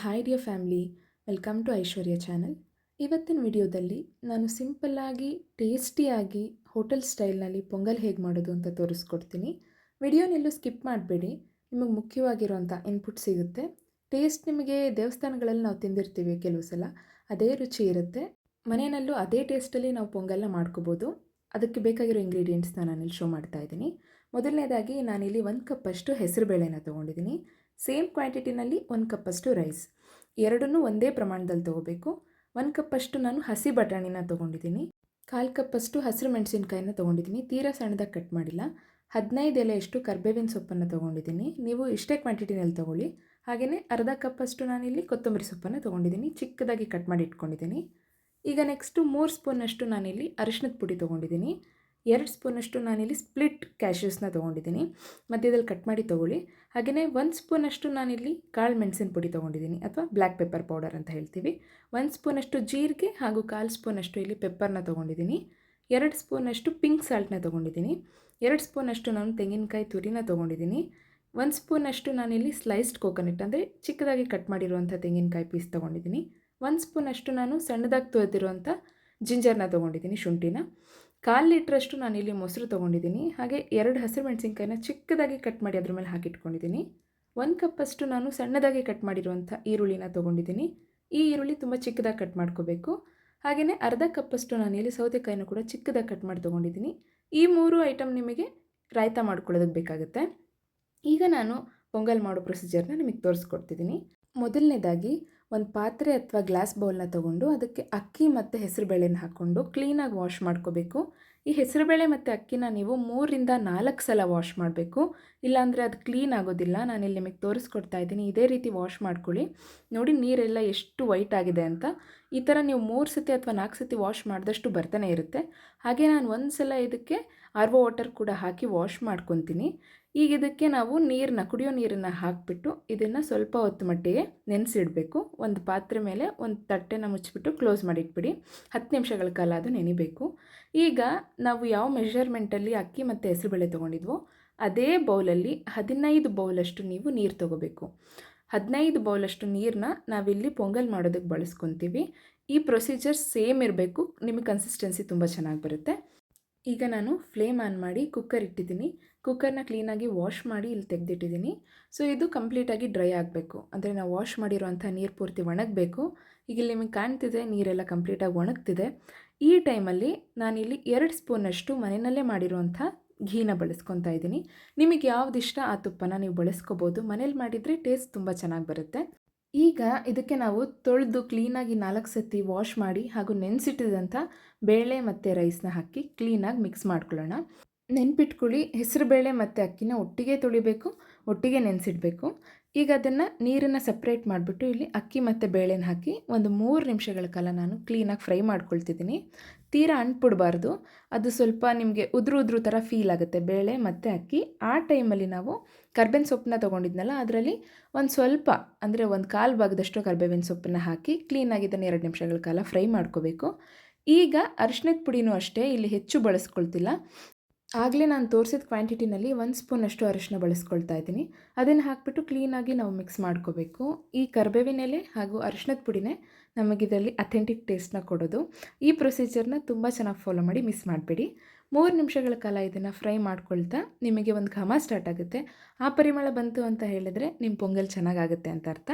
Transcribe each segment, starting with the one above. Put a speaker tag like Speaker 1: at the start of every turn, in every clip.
Speaker 1: Hi dear family welcome to Aishwarya channel ಇವತ್ತಿನ ವಿಡಿಯೋದಲ್ಲಿ ನಾನು ಸಿಂಪಲ್ಲಾಗಿ ಟೇಸ್ಟಿಯಾಗಿ ಹೋಟೆಲ್ ಸ್ಟೈಲ್ನಲ್ಲಿ ಪೊಂಗಲ್ ಹೇಗೆ ಮಾಡೋದು ಅಂತ ತೋರಿಸ್ಕೊಡ್ತೀನಿ. ವಿಡಿಯೋನೆಲ್ಲೂ ಸ್ಕಿಪ್ ಮಾಡಬೇಡಿ. ನಿಮಗೆ ಮುಖ್ಯವಾಗಿರುವಂಥ ಇನ್ಪುಟ್ ಸಿಗುತ್ತೆ. ಟೇಸ್ಟ್ ನಿಮಗೆ ದೇವಸ್ಥಾನಗಳಲ್ಲಿ ನಾವು ತಿಂದಿರ್ತೀವಿ ಕೆಲವು ಸಲ. ಅದೇ ರುಚಿ ಇರುತ್ತೆ. ಮನೆಯಲ್ಲೂ ಅದೇ ಟೇಸ್ಟಲ್ಲಿ ನಾವು ಪೊಂಗಲ್ನ ಮಾಡ್ಕೋಬೋದು. ಅದಕ್ಕೆ ಬೇಕಾಗಿರೋ ಇಂಗ್ರೀಡಿಯೆಂಟ್ಸ್ನ ನಾನಿಲ್ಲಿ ಶೋ ಮಾಡ್ತಾ ಇದ್ದೀನಿ. ಮೊದಲನೇದಾಗಿ ನಾನಿಲ್ಲಿ ಒಂದು ಕಪ್ಪಷ್ಟು ಹೆಸರುಬೇಳೆನ ತೊಗೊಂಡಿದ್ದೀನಿ. ಸೇಮ್ ಕ್ವಾಂಟಿಟಿನಲ್ಲಿ ಒಂದು ಕಪ್ಪಷ್ಟು ರೈಸ್. ಎರಡನ್ನೂ ಒಂದೇ ಪ್ರಮಾಣದಲ್ಲಿ ತೊಗೋಬೇಕು. ಒಂದು ಕಪ್ಪಷ್ಟು ನಾನು ಹಸಿ ಬಟಾಣಿನ ತೊಗೊಂಡಿದ್ದೀನಿ. ಕಾಲು ಕಪ್ಪಷ್ಟು ಹಸಿರು ಮೆಣಸಿನ್ಕಾಯಿನ ತೊಗೊಂಡಿದ್ದೀನಿ. ತೀರಾ ಸಣ್ಣದಾಗಿ ಕಟ್ ಮಾಡಿಲ್ಲ. ಹದಿನೈದು ಎಲೆಯಷ್ಟು ಕರ್ಬೇವಿನ ಸೊಪ್ಪನ್ನು ತೊಗೊಂಡಿದ್ದೀನಿ. ನೀವು ಇಷ್ಟೇ ಕ್ವಾಂಟಿಟಿನಲ್ಲಿ ತೊಗೊಳ್ಳಿ. ಹಾಗೆಯೇ ಅರ್ಧ ಕಪ್ಪಷ್ಟು ನಾನಿಲ್ಲಿ ಕೊತ್ತಂಬರಿ ಸೊಪ್ಪನ್ನು ತೊಗೊಂಡಿದ್ದೀನಿ. ಚಿಕ್ಕದಾಗಿ ಕಟ್ ಮಾಡಿ ಇಟ್ಕೊಂಡಿದ್ದೀನಿ. ಈಗ ನೆಕ್ಸ್ಟು ಮೂರು ಸ್ಪೂನಷ್ಟು ನಾನಿಲ್ಲಿ ಅರಿಶಿನದ ಪುಡಿ ತೊಗೊಂಡಿದ್ದೀನಿ. ಎರಡು ಸ್ಪೂನಷ್ಟು ನಾನಿಲ್ಲಿ ಸ್ಪ್ಲಿಟ್ ಕ್ಯಾಶ್ಯೂಸ್ನ ತೊಗೊಂಡಿದ್ದೀನಿ. ಮಧ್ಯದಲ್ಲಿ ಕಟ್ ಮಾಡಿ ತೊಗೊಳ್ಳಿ. ಹಾಗೆಯೇ ಒಂದು ಸ್ಪೂನಷ್ಟು ನಾನಿಲ್ಲಿ ಕಾಳು ಮೆಣಸಿನ ಪುಡಿ ತೊಗೊಂಡಿದ್ದೀನಿ ಅಥವಾ ಬ್ಲ್ಯಾಕ್ ಪೆಪ್ಪರ್ ಪೌಡರ್ ಅಂತ ಹೇಳ್ತೀವಿ. ಒಂದು ಸ್ಪೂನಷ್ಟು ಜೀರಿಗೆ ಹಾಗೂ ಕಾಲು ಸ್ಪೂನಷ್ಟು ಇಲ್ಲಿ ಪೆಪ್ಪರ್ನ ತೊಗೊಂಡಿದ್ದೀನಿ. ಎರಡು ಸ್ಪೂನಷ್ಟು ಪಿಂಕ್ ಸಾಲ್ಟ್ನ ತೊಗೊಂಡಿದ್ದೀನಿ. ಎರಡು ಸ್ಪೂನಷ್ಟು ನಾನು ತೆಂಗಿನಕಾಯಿ ತುರಿನ ತೊಗೊಂಡಿದ್ದೀನಿ. ಒಂದು ಸ್ಪೂನಷ್ಟು ನಾನಿಲ್ಲಿ ಸ್ಲೈಸ್ಡ್ ಕೋಕೋನಟ್ ಅಂದರೆ ಚಿಕ್ಕದಾಗಿ ಕಟ್ ಮಾಡಿರುವಂಥ ತೆಂಗಿನಕಾಯಿ ಪೀಸ್ ತೊಗೊಂಡಿದ್ದೀನಿ. ಒಂದು ಸ್ಪೂನಷ್ಟು ನಾನು ಸಣ್ಣದಾಗಿ ತೊಳೆದಿರುವಂಥ ಜಿಂಜರ್ನ ತೊಗೊಂಡಿದ್ದೀನಿ ಶುಂಠಿನ. ಕಾಲು ಲೀಟ್ರಷ್ಟು ನಾನಿಲ್ಲಿ ಮೊಸರು ತೊಗೊಂಡಿದ್ದೀನಿ. ಹಾಗೆ ಎರಡು ಹಸಿರು ಮೆಣಸಿನ್ಕಾಯಿನ ಚಿಕ್ಕದಾಗಿ ಕಟ್ ಮಾಡಿ ಅದ್ರ ಮೇಲೆ ಹಾಕಿಟ್ಕೊಂಡಿದ್ದೀನಿ. ಒಂದು ಕಪ್ಪಷ್ಟು ನಾನು ಸಣ್ಣದಾಗಿ ಕಟ್ ಮಾಡಿರುವಂಥ ಈರುಳ್ಳಿನ ತೊಗೊಂಡಿದ್ದೀನಿ. ಈ ಈರುಳ್ಳಿ ತುಂಬ ಚಿಕ್ಕದಾಗಿ ಕಟ್ ಮಾಡ್ಕೋಬೇಕು. ಹಾಗೆಯೇ ಅರ್ಧ ಕಪ್ಪಷ್ಟು ನಾನಿಲ್ಲಿ ಸೌತೆಕಾಯಿನ ಕೂಡ ಚಿಕ್ಕದಾಗಿ ಕಟ್ ಮಾಡಿ ತೊಗೊಂಡಿದ್ದೀನಿ. ಈ ಮೂರು ಐಟಮ್ ನಿಮಗೆ ರಾಯ್ತ ಮಾಡ್ಕೊಳ್ಳೋದಕ್ಕೆ ಬೇಕಾಗುತ್ತೆ. ಈಗ ನಾನು ಪೊಂಗಲ್ ಮಾಡೋ ಪ್ರೊಸೀಜರ್ನ ನಿಮಗೆ ತೋರಿಸ್ಕೊಡ್ತಿದ್ದೀನಿ. ಮೊದಲನೇದಾಗಿ ಒಂದು ಪಾತ್ರೆ ಅಥವಾ ಗ್ಲಾಸ್ ಬೌಲ್ನ ತೊಗೊಂಡು ಅದಕ್ಕೆ ಅಕ್ಕಿ ಮತ್ತು ಹೆಸರುಬೇಳೆನ ಹಾಕ್ಕೊಂಡು ಕ್ಲೀನಾಗಿ ವಾಶ್ ಮಾಡ್ಕೋಬೇಕು. ಈ ಹೆಸರುಬೇಳೆ ಮತ್ತು ಅಕ್ಕಿನ ನೀವು ಮೂರಿಂದ ನಾಲ್ಕು ಸಲ ವಾಶ್ ಮಾಡಬೇಕು. ಇಲ್ಲಾಂದರೆ ಅದು ಕ್ಲೀನ್ ಆಗೋದಿಲ್ಲ. ನಾನಿಲ್ಲಿ ನಿಮಗೆ ತೋರಿಸ್ಕೊಡ್ತಾ ಇದ್ದೀನಿ. ಇದೇ ರೀತಿ ವಾಶ್ ಮಾಡ್ಕೊಳ್ಳಿ. ನೋಡಿ ನೀರೆಲ್ಲ ಎಷ್ಟು ವೈಟ್ ಆಗಿದೆ ಅಂತ. ಈ ಥರ ನೀವು ಮೂರು ಸತಿ ಅಥವಾ ನಾಲ್ಕು ಸತಿ ವಾಶ್ ಮಾಡಿದಷ್ಟು ಬರ್ತಾನೆ ಇರುತ್ತೆ. ಹಾಗೆ ನಾನು ಒಂದು ಸಲ ಇದಕ್ಕೆ ಆರ್ವೋ ವಾಟರ್ ಕೂಡ ಹಾಕಿ ವಾಶ್ ಮಾಡ್ಕೊತೀನಿ. ಈಗ ಇದಕ್ಕೆ ನಾವು ನೀರನ್ನ ಕುಡಿಯೋ ನೀರನ್ನು ಹಾಕಿಬಿಟ್ಟು ಇದನ್ನು ಸ್ವಲ್ಪ ಹೊತ್ತು ಮಟ್ಟಿಗೆ ನೆನೆಸಿಡಬೇಕು. ಒಂದು ಪಾತ್ರೆ ಮೇಲೆ ಒಂದು ತಟ್ಟೆನ ಮುಚ್ಚಿಬಿಟ್ಟು ಕ್ಲೋಸ್ ಮಾಡಿಟ್ಬಿಡಿ. ಹತ್ತು ನಿಮಿಷಗಳ ಕಾಲ ಅದು ನೆನಿಬೇಕು. ಈಗ ನಾವು ಯಾವ ಮೆಷರ್ಮೆಂಟಲ್ಲಿ ಅಕ್ಕಿ ಮತ್ತು ಹೆಸರುಬೇಳೆ ತೊಗೊಂಡಿದ್ವೋ, ಅದೇ ಬೌಲಲ್ಲಿ ಹದಿನೈದು ಬೌಲಷ್ಟು ನೀವು ನೀರು ತೊಗೋಬೇಕು. ಹದಿನೈದು ಬೌಲಷ್ಟು ನೀರನ್ನ ನಾವಿಲ್ಲಿ ಪೊಂಗಲ್ ಮಾಡೋದಕ್ಕೆ ಬಳಸ್ಕೊತೀವಿ. ಈ ಪ್ರೊಸೀಜರ್ ಸೇಮ್ ಇರಬೇಕು. ನಿಮಗೆ ಕನ್ಸಿಸ್ಟೆನ್ಸಿ ತುಂಬ ಚೆನ್ನಾಗಿ ಬರುತ್ತೆ. ಈಗ ನಾನು ಫ್ಲೇಮ್ ಆನ್ ಮಾಡಿ ಕುಕ್ಕರ್ ಇಟ್ಟಿದ್ದೀನಿ. ಕುಕ್ಕರ್ನ ಕ್ಲೀನಾಗಿ ವಾಶ್ ಮಾಡಿ ಇಲ್ಲಿ ತೆಗೆದಿಟ್ಟಿದ್ದೀನಿ. ಸೊ ಇದು ಕಂಪ್ಲೀಟಾಗಿ ಡ್ರೈ ಆಗಬೇಕು. ಅಂದರೆ ನಾವು ವಾಶ್ ಮಾಡಿರೋಂಥ ನೀರು ಪೂರ್ತಿ ಒಣಗಬೇಕು. ಈಗ ಇಲ್ಲಿ ನಿಮಗೆ ಕಾಣ್ತಿದೆ, ನೀರೆಲ್ಲ ಕಂಪ್ಲೀಟಾಗಿ ಒಣಗ್ತಿದೆ. ಈ ಟೈಮಲ್ಲಿ ನಾನಿಲ್ಲಿ ಎರಡು ಸ್ಪೂನಷ್ಟು ಮನೆಯಲ್ಲೇ ಮಾಡಿರುವಂಥ ಘೀನ ಬಳಸ್ಕೊತಾ ಇದ್ದೀನಿ. ನಿಮಗೆ ಯಾವ್ದು ಇಷ್ಟ ಆ ತುಪ್ಪನ ನೀವು ಬಳಸ್ಕೋಬೋದು. ಮನೇಲಿ ಮಾಡಿದರೆ ಟೇಸ್ಟ್ ತುಂಬ ಚೆನ್ನಾಗಿ ಬರುತ್ತೆ. ಈಗ ಇದಕ್ಕೆ ನಾವು ತೊಳೆದು ಕ್ಲೀನಾಗಿ ನಾಲ್ಕು ಸತಿ ವಾಶ್ ಮಾಡಿ ಹಾಗೂ ನೆನೆಸಿಟ್ಟಿದಂಥ ಬೇಳೆ ಮತ್ತು ರೈಸ್ನ ಹಾಕಿ ಕ್ಲೀನಾಗಿ ಮಿಕ್ಸ್ ಮಾಡ್ಕೊಳ್ಳೋಣ. ನೆನ್ಪಿಟ್ಕೊಳ್ಳಿ ಹೆಸರುಬೇಳೆ ಮತ್ತು ಅಕ್ಕಿನ ಒಟ್ಟಿಗೆ ತೊಳಿಬೇಕು, ಒಟ್ಟಿಗೆ ನೆನೆಸಿಡಬೇಕು. ಈಗ ಅದನ್ನು ನೀರನ್ನು ಸಪ್ರೇಟ್ ಮಾಡಿಬಿಟ್ಟು ಇಲ್ಲಿ ಅಕ್ಕಿ ಮತ್ತು ಬೇಳೆನ ಹಾಕಿ ಒಂದು ಮೂರು ನಿಮಿಷಗಳ ಕಾಲ ನಾನು ಕ್ಲೀನಾಗಿ ಫ್ರೈ ಮಾಡ್ಕೊಳ್ತಿದ್ದೀನಿ. ತೀರಾ ಅಂಟ್ಬಿಡ್ಬಾರ್ದು. ಅದು ಸ್ವಲ್ಪ ನಿಮಗೆ ಉದುರು ಉದುರು ಥರ ಫೀಲ್ ಆಗುತ್ತೆ. ಬೇಳೆ ಮತ್ತು ಅಕ್ಕಿ, ಆ ಟೈಮಲ್ಲಿ ನಾವು ಕರ್ಬೇವಿನ ಸೊಪ್ಪನ್ನ ತೊಗೊಂಡಿದ್ನಲ್ಲ, ಅದರಲ್ಲಿ ಒಂದು ಸ್ವಲ್ಪ, ಅಂದರೆ ಒಂದು ಕಾಲು ಭಾಗದಷ್ಟು ಕರ್ಬೇವಿನ ಸೊಪ್ಪನ್ನ ಹಾಕಿ ಕ್ಲೀನಾಗಿ ಇದನ್ನು ಎರಡು ನಿಮಿಷಗಳ ಕಾಲ ಫ್ರೈ ಮಾಡ್ಕೋಬೇಕು. ಈಗ ಅರಿಶಿನದ ಪುಡಿನೂ ಅಷ್ಟೇ, ಇಲ್ಲಿ ಹೆಚ್ಚು ಬಳಸ್ಕೊಳ್ತಿಲ್ಲ. ಆಗಲೇ ನಾನು ತೋರಿಸಿದ ಕ್ವಾಂಟಿಟಿನಲ್ಲಿ ಒಂದು ಸ್ಪೂನಷ್ಟು ಅರಿಶಿನ ಬಳಸ್ಕೊಳ್ತಾ ಇದ್ದೀನಿ. ಅದನ್ನು ಹಾಕಿಬಿಟ್ಟು ಕ್ಲೀನಾಗಿ ನಾವು ಮಿಕ್ಸ್ ಮಾಡ್ಕೋಬೇಕು. ಈ ಕರ್ಬೇವಿನ ಎಲೆ ಹಾಗೂ ಅರಿಶಿನದ ಪುಡಿನೇ ನಮಗಿದರಲ್ಲಿ ಅಥೆಂಟಿಕ್ ಟೇಸ್ಟ್ನ ಕೊಡೋದು. ಈ ಪ್ರೊಸೀಜರ್ನ ತುಂಬ ಚೆನ್ನಾಗಿ ಫಾಲೋ ಮಾಡಿ ಮಿಸ್ ಮಾಡಬೇಡಿ. ಮೂರು ನಿಮಿಷಗಳ ಕಾಲ ಇದನ್ನು ಫ್ರೈ ಮಾಡ್ಕೊಳ್ತಾ ನಿಮಗೆ ಒಂದು ಘಮ ಸ್ಟಾರ್ಟ್ ಆಗುತ್ತೆ. ಆ ಪರಿಮಳ ಬಂತು ಅಂತ ಹೇಳಿದ್ರೆ ನಿಮ್ಮ ಪೊಂಗಲ್ ಚೆನ್ನಾಗಾಗುತ್ತೆ ಅಂತ ಅರ್ಥ.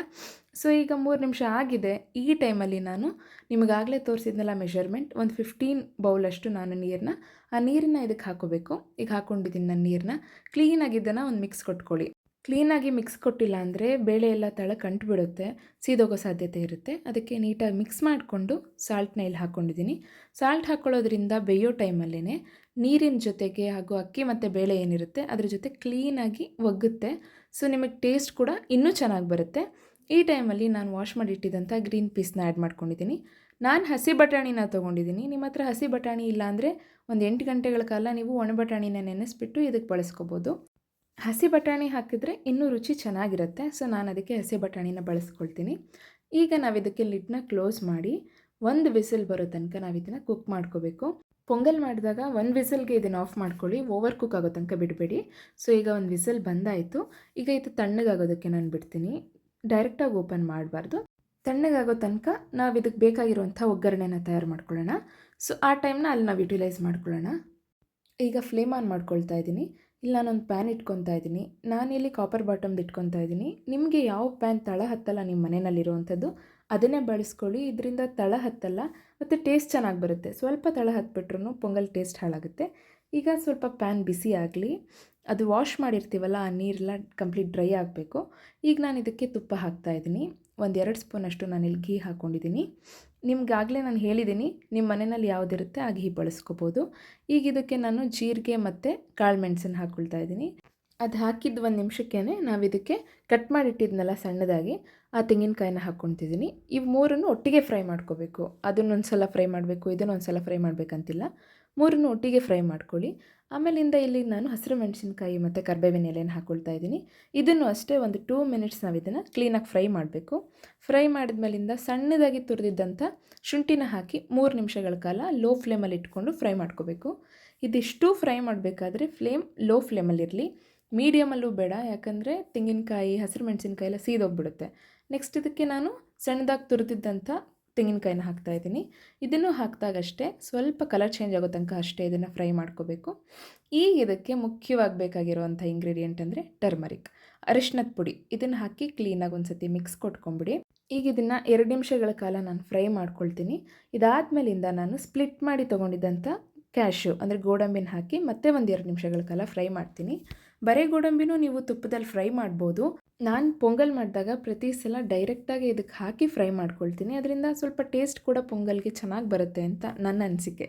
Speaker 1: ಸೊ ಈಗ ಮೂರು ನಿಮಿಷ ಆಗಿದೆ. ಈ ಟೈಮಲ್ಲಿ ನಾನು ನಿಮಗಾಗಲೇ ತೋರಿಸಿದ್ನಲ್ಲ ಮೆಷರ್ಮೆಂಟ್ ಒಂದು ಫಿಫ್ಟೀನ್ ಬೌಲಷ್ಟು ನಾನು ನೀರನ್ನ ಆ ನೀರನ್ನ ಇದಕ್ಕೆ ಹಾಕೋಬೇಕು. ಈಗ ಹಾಕ್ಕೊಂಡಿದ್ದೀನಿ ನಾನು ನೀರನ್ನ ಕ್ಲೀನಾಗಿದ್ದನ್ನು ಒಂದು ಮಿಕ್ಸ್ ಕೊಟ್ಕೊಳ್ಳಿ. ಕ್ಲೀನಾಗಿ ಮಿಕ್ಸ್ ಕೊಟ್ಟಿಲ್ಲ ಅಂದರೆ ಬೇಳೆ ಎಲ್ಲ ತಳಕ್ಕೆ ಅಂಟುಬಿಡುತ್ತೆ ಸೀದೋಗೋ ಸಾಧ್ಯತೆ ಇರುತ್ತೆ. ಅದಕ್ಕೆ ನೀಟಾಗಿ ಮಿಕ್ಸ್ ಮಾಡಿಕೊಂಡು ಸಾಲ್ಟ್ನ ಇಲ್ಲಿ ಹಾಕ್ಕೊಂಡಿದ್ದೀನಿ. ಸಾಲ್ಟ್ ಹಾಕ್ಕೊಳ್ಳೋದ್ರಿಂದ ಬೇಯೋ ಟೈಮಲ್ಲೇ ನೀರಿನ ಜೊತೆಗೆ ಹಾಗೂ ಅಕ್ಕಿ ಮತ್ತು ಬೇಳೆ ಏನಿರುತ್ತೆ, ಅದ್ರ ಜೊತೆ ಕ್ಲೀನಾಗಿ ಒಗ್ಗುತ್ತೆ. ಸೊ, ನಿಮಗೆ ಟೇಸ್ಟ್ ಕೂಡ ಇನ್ನೂ ಚೆನ್ನಾಗಿ ಬರುತ್ತೆ. ಈ ಟೈಮಲ್ಲಿ ನಾನು ವಾಶ್ ಮಾಡಿ ಇಟ್ಟಿದ್ದಂಥ ಗ್ರೀನ್ ಪೀಸ್ನ ಆ್ಯಡ್ ಮಾಡ್ಕೊಂಡಿದ್ದೀನಿ. ನಾನು ಹಸಿ ಬಟಾಣಿನ ತೊಗೊಂಡಿದ್ದೀನಿ. ನಿಮ್ಮ ಹತ್ರ ಹಸಿ ಬಟಾಣಿ ಇಲ್ಲ ಅಂದರೆ ಒಂದು ಎಂಟು ಗಂಟೆಗಳ ಕಾಲ ನೀವು ಒಣ ಬಟಾಣಿನ ನೆನೆಸ್ಬಿಟ್ಟು ಇದಕ್ಕೆ ಬಳಸ್ಕೋಬೋದು. ಹಸಿ ಬಟಾಣಿ ಹಾಕಿದರೆ ಇನ್ನೂ ರುಚಿ ಚೆನ್ನಾಗಿರುತ್ತೆ. ಸೊ, ನಾನು ಅದಕ್ಕೆ ಹಸಿ ಬಟಾಣಿನ ಬಳಸ್ಕೊಳ್ತೀನಿ. ಈಗ ನಾವು ಇದಕ್ಕೆ ಲಿಡ್ನ ಕ್ಲೋಸ್ ಮಾಡಿ ಒಂದು ವಿಸಿಲ್ ಬರೋ ತನಕ ನಾವು ಇದನ್ನು ಕುಕ್ ಮಾಡ್ಕೋಬೇಕು. ಪೊಂಗಲ್ ಮಾಡಿದಾಗ ಒಂದು ವಿಸಿಲ್ಗೆ ಇದನ್ನು ಆಫ್ ಮಾಡ್ಕೊಳ್ಳಿ. ಓವರ್ ಕುಕ್ ಆಗೋ ತನಕ ಬಿಡಬೇಡಿ. ಸೊ, ಈಗ ಒಂದು ವಿಸಿಲ್ ಬಂದಾಯಿತು. ಈಗ ಇದು ತಣ್ಣಗಾಗೋದಕ್ಕೆ ನಾನು ಬಿಡ್ತೀನಿ. ಡೈರೆಕ್ಟಾಗಿ ಓಪನ್ ಮಾಡಬಾರ್ದು. ತಣ್ಣಗಾಗೋ ತನಕ ನಾವು ಇದಕ್ಕೆ ಬೇಕಾಗಿರುವಂಥ ಒಗ್ಗರಣೆನ ತಯಾರು ಮಾಡ್ಕೊಳ್ಳೋಣ. ಸೊ, ಆ ಟೈಮ್ನ ಅಲ್ಲಿ ನಾವು ಯುಟಿಲೈಸ್ ಮಾಡ್ಕೊಳ್ಳೋಣ. ಈಗ ಫ್ಲೇಮ್ ಆನ್ ಮಾಡ್ಕೊಳ್ತಾ ಇದ್ದೀನಿ. ಇಲ್ಲಿ, ನಾನೊಂದು ಪ್ಯಾನ್ ಇಟ್ಕೊತಾ ಇದ್ದೀನಿ. ನಾನಿಲ್ಲಿ ಕಾಪರ್ ಬಾಟಮ್ದು ಇಟ್ಕೊತಾ ಇದ್ದೀನಿ. ನಿಮಗೆ ಯಾವ ಪ್ಯಾನ್ ತಳ ಹತ್ತಲ್ಲ ನಿಮ್ಮ ಮನೆಯಲ್ಲಿರುವಂಥದ್ದು, ಅದನ್ನೇ ಬಳಸ್ಕೊಳ್ಳಿ. ಇದರಿಂದ ತಳ ಹತ್ತಲ್ಲ, ಮತ್ತು ಟೇಸ್ಟ್ ಚೆನ್ನಾಗಿ ಬರುತ್ತೆ. ಸ್ವಲ್ಪ ತಳ ಹತ್ಬಿಟ್ರೂ ಪೊಂಗಲ್ ಟೇಸ್ಟ್ ಹಾಳಾಗುತ್ತೆ. ಈಗ ಸ್ವಲ್ಪ ಪ್ಯಾನ್ ಬಿಸಿ ಆಗಲಿ. ಅದು ವಾಶ್ ಮಾಡಿರ್ತೀವಲ್ಲ, ಆ ನೀರೆಲ್ಲ ಕಂಪ್ಲೀಟ್ ಡ್ರೈ ಆಗಬೇಕು. ಈಗ ನಾನು ಇದಕ್ಕೆ ತುಪ್ಪ ಹಾಕ್ತಾ ಇದ್ದೀನಿ. ಒಂದು ಎರಡು ಸ್ಪೂನಷ್ಟು ಇಲ್ಲಿ ಘೀ ಹಾಕ್ಕೊಂಡಿದ್ದೀನಿ ನಿಮಗಾಗಲೇ ನಾನು ಹೇಳಿದ್ದೀನಿ ನಿಮ್ಮ ಮನೆಯಲ್ಲಿ ಯಾವುದಿರುತ್ತೆ ಆ ಘೀ ಬಳಸ್ಕೋಬೋದು. ಈಗ ಇದಕ್ಕೆ ನಾನು ಜೀರಿಗೆ ಮತ್ತು ಕಾಳು ಮೆಣಸನ್ನು ಹಾಕ್ಕೊಳ್ತಾ ಇದ್ದೀನಿ. ಅದು ಹಾಕಿದ್ದು ಒಂದು ನಿಮಿಷಕ್ಕೇ ನಾವು ಇದಕ್ಕೆ ಕಟ್ ಮಾಡಿಟ್ಟಿದ್ನಲ್ಲ ಸಣ್ಣದಾಗಿ, ಆ ತೆಂಗಿನಕಾಯಿನ ಹಾಕ್ಕೊತಿದ್ದೀನಿ ಇವು ಮೂರನ್ನು ಒಟ್ಟಿಗೆ ಫ್ರೈ ಮಾಡ್ಕೋಬೇಕು. ಅದನ್ನೊಂದು ಸಲ ಫ್ರೈ ಮಾಡಬೇಕು ಇದನ್ನೊಂದು ಸಲ ಫ್ರೈ ಮಾಡಬೇಕಂತಿಲ್ಲ. ಮೂರನ್ನು ಒಟ್ಟಿಗೆ ಫ್ರೈ ಮಾಡ್ಕೊಳ್ಳಿ. ಆಮೇಲಿಂದ ಇಲ್ಲಿ ನಾನು ಹಸಿರು ಮೆಣಸಿನ್ಕಾಯಿ ಮತ್ತು ಕರ್ಬೇವಿನ ಎಲೆಯನ್ನು ಹಾಕ್ಕೊಳ್ತಾ ಇದ್ದೀನಿ. ಇದನ್ನು ಅಷ್ಟೇ ಒಂದು ಟೂ ಮಿನಿಟ್ಸ್ ನಾವು ಇದನ್ನು ಕ್ಲೀನಾಗಿ ಫ್ರೈ ಮಾಡಬೇಕು. ಫ್ರೈ ಮಾಡಿದ್ಮೇಲಿಂದ ಸಣ್ಣದಾಗಿ ತುರಿದಿದ್ದಂಥ ಶುಂಠಿನ ಹಾಕಿ ಮೂರು ನಿಮಿಷಗಳ ಕಾಲ ಲೋ ಫ್ಲೇಮಲ್ಲಿ ಇಟ್ಕೊಂಡು ಫ್ರೈ ಮಾಡ್ಕೋಬೇಕು. ಇದಿಷ್ಟು ಫ್ರೈ ಮಾಡಬೇಕಾದ್ರೆ ಫ್ಲೇಮ್ ಲೋ ಫ್ಲೇಮಲ್ಲಿರಲಿ ಮೀಡಿಯಮಲ್ಲೂ ಬೇಡ, ಯಾಕಂದರೆ ತೆಂಗಿನಕಾಯಿ, ಹಸಿರು ಮೆಣಸಿನ್ಕಾಯಿ ಎಲ್ಲ ಸೀದೋಗ್ಬಿಡುತ್ತೆ. ನೆಕ್ಸ್ಟ್ ಇದಕ್ಕೆ ನಾನು ಸಣ್ಣದಾಗಿ ತುರಿದಿದ್ದಂಥ ತೆಂಗಿನಕಾಯಿನ ಹಾಕ್ತಾ ಇದ್ದೀನಿ. ಇದನ್ನು ಹಾಕಿದಾಗಷ್ಟೇ ಸ್ವಲ್ಪ ಕಲರ್ ಚೇಂಜ್ ಆಗೋ ತನಕ ಅಷ್ಟೇ ಇದನ್ನು ಫ್ರೈ ಮಾಡ್ಕೋಬೇಕು. ಈಗ ಇದಕ್ಕೆ ಮುಖ್ಯವಾಗಿ ಬೇಕಾಗಿರುವಂಥ ಇಂಗ್ರೀಡಿಯೆಂಟ್ ಅಂದರೆ ಟರ್ಮರಿಕ್ ಅರಿಶಿನದ ಪುಡಿ. ಇದನ್ನು ಹಾಕಿ ಕ್ಲೀನಾಗಿ ಒಂದು ಸತಿ ಮಿಕ್ಸ್ ಕೊಟ್ಕೊಂಬಿಡಿ. ಈಗ ಇದನ್ನು ಎರಡು ನಿಮಿಷಗಳ ಕಾಲ ನಾನು ಫ್ರೈ ಮಾಡ್ಕೊಳ್ತೀನಿ. ಇದಾದಮೇಲಿಂದ ನಾನು ಸ್ಪ್ಲಿಟ್ ಮಾಡಿ ತೊಗೊಂಡಿದ್ದಂಥ ಕ್ಯಾಶು ಅಂದರೆ ಗೋಡಂಬಿನ ಹಾಕಿ ಮತ್ತೆ ಒಂದು ಎರಡು ನಿಮಿಷಗಳ ಕಾಲ ಫ್ರೈ ಮಾಡ್ತೀನಿ. ಬರೀ ಗೋಡಂಬಿನೂ ನೀವು ತುಪ್ಪದಲ್ಲಿ ಫ್ರೈ ಮಾಡ್ಬೋದು. ನಾನು ಪೊಂಗಲ್ ಮಾಡಿದಾಗ ಪ್ರತಿ ಸಲ ಡೈರೆಕ್ಟಾಗಿ ಇದಕ್ಕೆ ಹಾಕಿ ಫ್ರೈ ಮಾಡ್ಕೊಳ್ತೀನಿ. ಅದರಿಂದ ಸ್ವಲ್ಪ ಟೇಸ್ಟ್ ಕೂಡ ಪೊಂಗಲ್ಗೆ ಚೆನ್ನಾಗಿ ಬರುತ್ತೆ ಅಂತ ನನ್ನ ಅನಿಸಿಕೆ.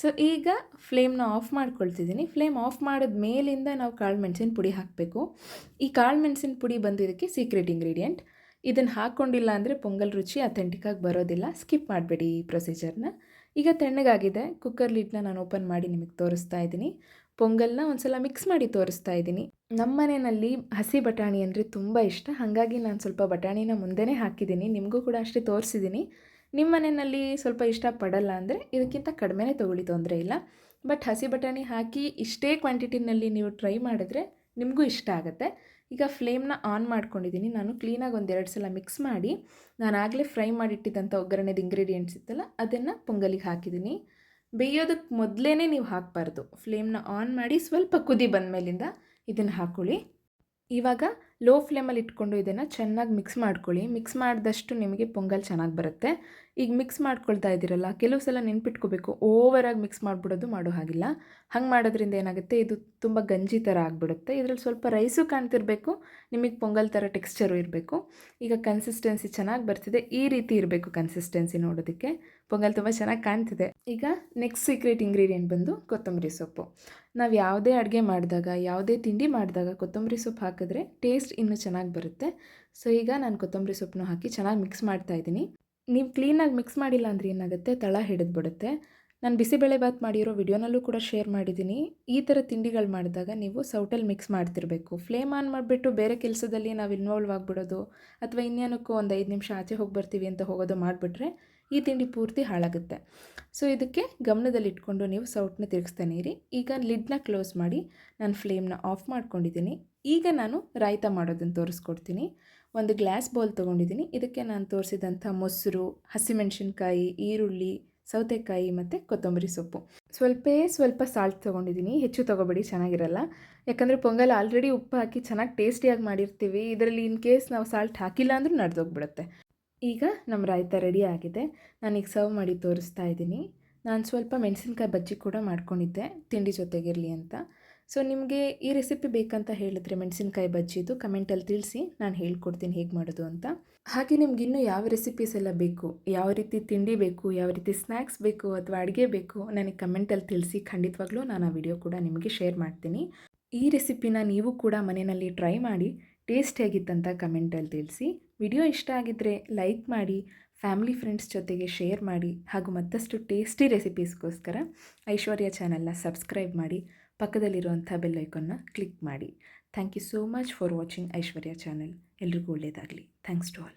Speaker 1: ಸೊ ಈಗ ಫ್ಲೇಮ್ನ ಆಫ್ ಮಾಡ್ಕೊಳ್ತಿದ್ದೀನಿ ಫ್ಲೇಮ್ ಆಫ್ ಮಾಡಿದ ಮೇಲಿಂದ ನಾವು ಕಾಳು ಮೆಣಸಿನ ಪುಡಿ ಹಾಕಬೇಕು. ಈ ಕಾಳು ಮೆಣಸಿನ ಪುಡಿ ಬಂದು ಇದಕ್ಕೆ ಸೀಕ್ರೆಟ್ ಇಂಗ್ರೀಡಿಯೆಂಟ್ ಇದನ್ನು ಹಾಕ್ಕೊಂಡಿಲ್ಲ ಅಂದರೆ ಪೊಂಗಲ್ ರುಚಿ ಅಥೆಂಟಿಕ್ಕಾಗಿ ಬರೋದಿಲ್ಲ. ಸ್ಕಿಪ್ ಮಾಡಬೇಡಿ ಈ ಪ್ರೊಸೀಜರ್ನ ಈಗ ತಣ್ಣಗಾಗಿದೆ. ಕುಕ್ಕರ್ ಲಿಡ್ನ ನಾನು ಓಪನ್ ಮಾಡಿ ನಿಮಗೆ ತೋರಿಸ್ತಾ ಇದ್ದೀನಿ ಪೊಂಗಲ್ನ ಒಂದು ಸಲ ಮಿಕ್ಸ್ ಮಾಡಿ ತೋರಿಸ್ತಾ ಇದ್ದೀನಿ. ನಮ್ಮ ಮನೆಯಲ್ಲಿ ಹಸಿ ಬಟಾಣಿ ಅಂದರೆ ತುಂಬ ಇಷ್ಟ. ಹಾಗಾಗಿ ನಾನು ಸ್ವಲ್ಪ ಬಟಾಣಿನ ಮುಂದೆನೇ ಹಾಕಿದ್ದೀನಿ. ನಿಮಗೂ ಕೂಡ ಅಷ್ಟೇ ತೋರಿಸಿದ್ದೀನಿ. ನಿಮ್ಮ ಮನೆಯಲ್ಲಿ ಸ್ವಲ್ಪ ಇಷ್ಟಪಡಲ್ಲ ಅಂದರೆ ಇದಕ್ಕಿಂತ ಕಡಿಮೆನೇ ತೊಗೊಳ್ಳಿ, ತೊಂದರೆ ಇಲ್ಲ. ಬಟ್ ಹಸಿ ಬಟಾಣಿ ಹಾಕಿ ಇಷ್ಟೇ ಕ್ವಾಂಟಿಟಿನಲ್ಲಿ ನೀವು ಟ್ರೈ ಮಾಡಿದ್ರೆ ನಿಮಗೂ ಇಷ್ಟ ಆಗುತ್ತೆ. ಈಗ ಫ್ಲೇಮ್ನ ಆನ್ ಮಾಡ್ಕೊಂಡಿದ್ದೀನಿ. ನಾನು ಕ್ಲೀನಾಗಿ ಒಂದೆರಡು ಸಲ ಮಿಕ್ಸ್ ಮಾಡಿ ನಾನು ಆಗಲೇ ಫ್ರೈ ಮಾಡಿಟ್ಟಿದ್ದಂಥ ಒಗ್ಗರಣೆದು ಇಂಗ್ರೀಡಿಯೆಂಟ್ಸ್ ಇತ್ತಲ್ಲ, ಅದನ್ನು ಪೊಂಗಲಿಗೆ ಹಾಕಿದ್ದೀನಿ. ಬೇಯೋದಕ್ಕೆ ಮೊದಲೇ ನೀವು ಹಾಕಬಾರ್ದು. ಫ್ಲೇಮ್ನ ಆನ್ ಮಾಡಿ ಸ್ವಲ್ಪ ಕುದಿ ಬಂದ ಮೇಲಿಂದ ಇದನ್ನು ಹಾಕ್ಕೊಳ್ಳಿ ಇವಾಗ ಲೋ ಫ್ಲೇಮಲ್ಲಿ ಇಟ್ಕೊಂಡು ಇದನ್ನು ಚೆನ್ನಾಗಿ ಮಿಕ್ಸ್ ಮಾಡ್ಕೊಳ್ಳಿ. ಮಿಕ್ಸ್ ಮಾಡಿದಷ್ಟು ನಿಮಗೆ ಪೊಂಗಲ್ ಚೆನ್ನಾಗಿ ಬರುತ್ತೆ. ಈಗ ಮಿಕ್ಸ್ ಮಾಡ್ಕೊಳ್ತಾ ಇದ್ದೀರಲ್ಲ, ಕೆಲವು ಸಲ ನೆನ್ಪಿಟ್ಕೋಬೇಕು. ಓವರಾಗಿ ಮಿಕ್ಸ್ ಮಾಡಿಬಿಡೋದು ಮಾಡೋ ಹಾಗಿಲ್ಲ. ಹಂಗೆ ಮಾಡೋದ್ರಿಂದ ಏನಾಗುತ್ತೆ? ಇದು ತುಂಬ ಗಂಜಿ ಥರ ಆಗಿಬಿಡುತ್ತೆ. ಇದರಲ್ಲಿ ಸ್ವಲ್ಪ ರೈಸು ಕಾಣ್ತಿರಬೇಕು. ನಿಮಗೆ ಪೊಂಗಲ್ ಥರ ಟೆಕ್ಸ್ಚರು ಇರಬೇಕು. ಈಗ ಕನ್ಸಿಸ್ಟೆನ್ಸಿ ಚೆನ್ನಾಗಿ ಬರ್ತಿದೆ. ಈ ರೀತಿ ಇರಬೇಕು ಕನ್ಸಿಸ್ಟೆನ್ಸಿ ನೋಡೋದಕ್ಕೆ. ಪೊಂಗಲ್ ತುಂಬ ಚೆನ್ನಾಗಿ ಕಾಣ್ತಿದೆ. ಈಗ ನೆಕ್ಸ್ಟ್ ಸೀಕ್ರೆಟ್ ಇಂಗ್ರೀಡಿಯೆಂಟ್ ಬಂದು ಕೊತ್ತಂಬರಿ ಸೊಪ್ಪು. ನಾವು ಯಾವುದೇ ಅಡುಗೆ ಮಾಡಿದಾಗ, ಯಾವುದೇ ತಿಂಡಿ ಮಾಡಿದಾಗ ಕೊತ್ತಂಬರಿ ಸೊಪ್ಪು ಹಾಕಿದ್ರೆ ಟೇಸ್ಟ್ ಇನ್ನೂ ಚೆನ್ನಾಗಿ ಬರುತ್ತೆ. ಸೊ ಈಗ ನಾನು ಕೊತ್ತಂಬರಿ ಸೊಪ್ಪನ್ನು ಹಾಕಿ ಚೆನ್ನಾಗಿ ಮಿಕ್ಸ್ ಮಾಡ್ತಾ ಇದ್ದೀನಿ. ನೀವು ಕ್ಲೀನಾಗಿ ಮಿಕ್ಸ್ ಮಾಡಿಲ್ಲ ಅಂದರೆ ಏನಾಗುತ್ತೆ? ತಳ ಹಿಡಿದ್ಬಿಡುತ್ತೆ. ನಾನು ಬಿಸಿಬೇಳೆಬಾತ್ ಮಾಡಿರೋ ವಿಡಿಯೋನಲ್ಲೂ ಕೂಡ ಶೇರ್ ಮಾಡಿದ್ದೀನಿ. ಈ ಥರ ತಿಂಡಿಗಳು ಮಾಡಿದಾಗ ನೀವು ಸೌಟಲ್ಲಿ ಮಿಕ್ಸ್ ಮಾಡ್ತಿರಬೇಕು. ಫ್ಲೇಮ್ ಆನ್ ಮಾಡಿಬಿಟ್ಟು ಬೇರೆ ಕೆಲಸದಲ್ಲಿ ನಾವು ಇನ್ವಾಲ್ವ್ ಆಗಿಬಿಡೋದು, ಅಥವಾ ಇನ್ನೇನಕ್ಕೂ ಒಂದು ಐದು ನಿಮಿಷ ಆಚೆ ಹೋಗಿ ಬರ್ತೀವಿ ಅಂತ ಹೋಗೋದು ಮಾಡಿಬಿಟ್ರೆ ಈ ತಿಂಡಿ ಪೂರ್ತಿ ಹಾಳಾಗುತ್ತೆ. ಸೊ ಇದಕ್ಕೆ ಗಮನದಲ್ಲಿಟ್ಕೊಂಡು ನೀವು ಸೌಟನ್ನ ತಿರುಗಿಸ್ತಾನೆ ಇರಿ. ಈಗ ಲಿಡ್ನ ಕ್ಲೋಸ್ ಮಾಡಿ ನಾನು ಫ್ಲೇಮ್ನ ಆಫ್ ಮಾಡ್ಕೊಂಡಿದ್ದೀನಿ. ಈಗ ನಾನು ರಾಯ್ತ ಮಾಡೋದನ್ನು ತೋರಿಸ್ಕೊಡ್ತೀನಿ. ಒಂದು ಗ್ಲಾಸ್ ಬೌಲ್ ತೊಗೊಂಡಿದ್ದೀನಿ. ಇದಕ್ಕೆ ನಾನು ತೋರಿಸಿದಂಥ ಮೊಸರು, ಹಸಿಮೆಣಸಿನ್ಕಾಯಿ, ಈರುಳ್ಳಿ, ಸೌತೆಕಾಯಿ ಮತ್ತು ಕೊತ್ತಂಬರಿ ಸೊಪ್ಪು. ಸ್ವಲ್ಪೇ ಸ್ವಲ್ಪ ಸಾಲ್ಟ್ ತೊಗೊಂಡಿದ್ದೀನಿ. ಹೆಚ್ಚು ತೊಗೊಬೇಡಿ, ಚೆನ್ನಾಗಿರಲ್ಲ. ಯಾಕಂದರೆ ಪೊಂಗಲ್ ಆಲ್ರೆಡಿ ಉಪ್ಪು ಹಾಕಿ ಚೆನ್ನಾಗಿ ಟೇಸ್ಟಿಯಾಗಿ ಮಾಡಿರ್ತೀವಿ. ಇದರಲ್ಲಿ ಇನ್ ಕೇಸ್ ನಾವು ಸಾಲ್ಟ್ ಹಾಕಿಲ್ಲ ಅಂದರೂ ನಡೆದೋಗ್ಬಿಡುತ್ತೆ. ಈಗ ನಮ್ಮ ರಾಯ್ತ ರೆಡಿ ಆಗಿದೆ. ನಾನೀಗ ಸರ್ವ್ ಮಾಡಿ ತೋರಿಸ್ತಾ ಇದ್ದೀನಿ. ನಾನು ಸ್ವಲ್ಪ ಮೆಣಸಿನ್ಕಾಯಿ ಬಜ್ಜಿ ಕೂಡ ಮಾಡ್ಕೊಂಡಿದ್ದೆ, ತಿಂಡಿ ಜೊತೆಗಿರಲಿ ಅಂತ. ಸೊ ನಿಮಗೆ ಈ ರೆಸಿಪಿ ಬೇಕಂತ ಹೇಳಿದ್ರೆ ಮೆಣಸಿನ್ಕಾಯಿ ಬಜ್ಜಿದು ಕಮೆಂಟಲ್ಲಿ ತಿಳಿಸಿ, ನಾನು ಹೇಳ್ಕೊಡ್ತೀನಿ ಹೇಗೆ ಮಾಡೋದು ಅಂತ. ಹಾಗೆ ನಿಮ್ಗೆ ಇನ್ನೂ ಯಾವ ರೆಸಿಪೀಸ್ ಎಲ್ಲ ಬೇಕು, ಯಾವ ರೀತಿ ತಿಂಡಿ ಬೇಕು, ಯಾವ ರೀತಿ ಸ್ನ್ಯಾಕ್ಸ್ ಬೇಕು ಅಥವಾ ಅಡುಗೆ ಬೇಕು, ನನಗೆ ಕಮೆಂಟಲ್ಲಿ ತಿಳಿಸಿ, ಖಂಡಿತವಾಗ್ಲೂ ನಾನು ಆ ವಿಡಿಯೋ ಕೂಡ ನಿಮಗೆ ಶೇರ್ ಮಾಡ್ತೀನಿ. ಈ ರೆಸಿಪಿನ ನೀವು ಕೂಡ ಮನೆಯಲ್ಲಿ ಟ್ರೈ ಮಾಡಿ ಟೇಸ್ಟ್ ಹೇಗಿತ್ತಂತ ಕಮೆಂಟಲ್ಲಿ ತಿಳಿಸಿ. ವಿಡಿಯೋ ಇಷ್ಟ ಆಗಿದ್ದರೆ ಲೈಕ್ ಮಾಡಿ, ಫ್ಯಾಮಿಲಿ ಫ್ರೆಂಡ್ಸ್ ಜೊತೆಗೆ ಶೇರ್ ಮಾಡಿ ಹಾಗೂ ಮತ್ತಷ್ಟು ಟೇಸ್ಟಿ ರೆಸಿಪೀಸ್ಗೋಸ್ಕರ ಐಶ್ವರ್ಯ ಚಾನಲ್ನ ಸಬ್ಸ್ಕ್ರೈಬ್ ಮಾಡಿ, ಪಕ್ಕದಲ್ಲಿರುವಂಥ ಬೆಲ್ ಕ್ಲಿಕ್ ಮಾಡಿ. Thank you so much for watching Aishwarya channel. ಎಲ್ರಿಗೂ ಒಳ್ಳೆಯದಾಗಲಿ. Thanks to all.